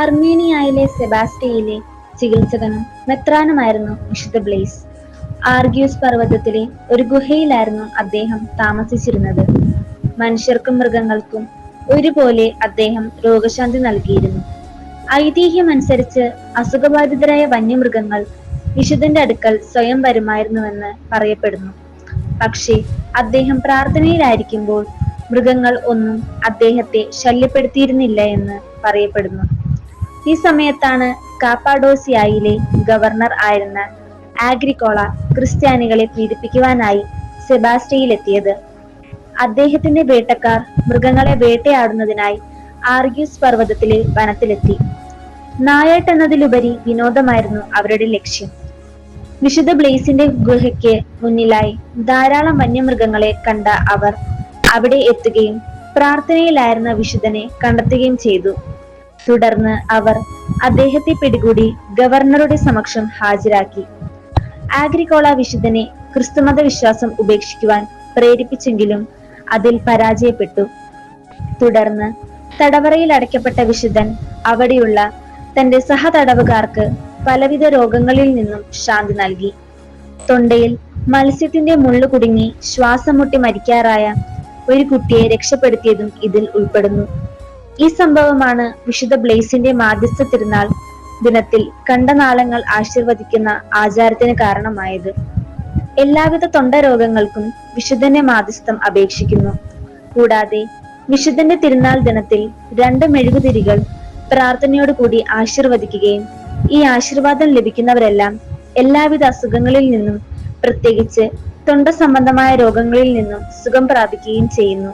അർമേനിയയിലെ സെബാസ്റ്റിയയിലെ ചികിത്സകനും മെത്രാനുമായിരുന്നു വിശുദ്ധ blaze. Argues പർവതത്തിലെ ഒരു ഗുഹയിലായിരുന്നു അദ്ദേഹം താമസിച്ചിരുന്നത്. മനുഷ്യർക്കും മൃഗങ്ങൾക്കും ഒരുപോലെ അദ്ദേഹം രോഗശാന്തി നൽകിയിരുന്നു. ഐതിഹ്യമനുസരിച്ച് അസുഖബാധിതരായ വന്യമൃഗങ്ങൾ വിശുദ്ധന്റെ അടുക്കൽ സ്വയം വരുമായിരുന്നുവെന്ന് പറയപ്പെടുന്നു. പക്ഷേ അദ്ദേഹം പ്രാർത്ഥനയിലായിരിക്കുമ്പോൾ മൃഗങ്ങൾ ഒന്നും അദ്ദേഹത്തെ ശല്യപ്പെടുത്തിയിരുന്നില്ല എന്ന് പറയപ്പെടുന്നു. ഈ സമയത്താണ് കാപ്പാഡോസിയയിലെ ഗവർണർ ആയിരുന്ന ആഗ്രിക്കോള ക്രിസ്ത്യാനികളെ പീഡിപ്പിക്കുവാനായി സെബാസ്റ്റയിലെത്തിയത് അദ്ദേഹത്തിന്റെ വേട്ടക്കാർ മൃഗങ്ങളെ വേട്ടയാടുന്നതിനായി ആർഗ്യൂസ് പർവതത്തിലെ വനത്തിലെത്തി. നായാട്ടെന്നതിലുപരി വിനോദമായിരുന്നു അവരുടെ ലക്ഷ്യം. വിശുദ്ധ ബ്ലേസിന്റെ ഗുഹയ്ക്ക് മുന്നിലായി ധാരാളം വന്യമൃഗങ്ങളെ കണ്ട അവർ അവിടെ എത്തുകയും പ്രാർത്ഥനയിലായിരുന്ന വിശുദ്ധനെ കണ്ടെത്തുകയും ചെയ്തു. തുടർന്ന് അവർ അദ്ദേഹത്തെ പിടികൂടി ഗവർണറുടെ സമക്ഷം ഹാജരാക്കി. ആഗ്രികോള വിശുദ്ധനെ ക്രിസ്തുമത വിശ്വാസം ഉപേക്ഷിക്കുവാൻ പ്രേരിപ്പിച്ചെങ്കിലും അതിൽ പരാജയപ്പെട്ടു. തുടർന്ന് തടവറയിൽ അടയ്ക്കപ്പെട്ട വിശുദ്ധൻ അവിടെയുള്ള തന്റെ സഹതടവുകാർക്ക് പലവിധ രോഗങ്ങളിൽ നിന്നും ശാന്തി നൽകി. തൊണ്ടയിൽ മത്സ്യത്തിന്റെ മുള്ളു കുടുങ്ങി ശ്വാസം മുട്ടി മരിക്കാറായ ഒരു കുട്ടിയെ രക്ഷപ്പെടുത്തിയതും ഇതിൽ ഉൾപ്പെടുന്നു. ഈ സംഭവമാണ് വിശുദ്ധ ബ്ലേസിന്റെ മാധ്യസ്ഥ തിരുനാൾ ദിനത്തിൽ കണ്ടനാളങ്ങൾ ആശീർവദിക്കുന്ന ആചാരത്തിന് കാരണമായത്. എല്ലാവിധ തൊണ്ടരോഗങ്ങൾക്കും വിശുദ്ധന്റെ മാധ്യസ്ഥം അപേക്ഷിക്കുന്നു. കൂടാതെ വിശുദ്ധന്റെ തിരുനാൾ ദിനത്തിൽ രണ്ട് മെഴുകുതിരികൾ പ്രാർത്ഥനയോടുകൂടി ആശീർവദിക്കുകയും ഈ ആശീർവാദം ലഭിക്കുന്നവരെല്ലാം എല്ലാവിധ അസുഖങ്ങളിൽ നിന്നും പ്രത്യേകിച്ച് തൊണ്ട സംബന്ധമായ രോഗങ്ങളിൽ നിന്നും സുഖം പ്രാപിക്കുകയും ചെയ്യുന്നു.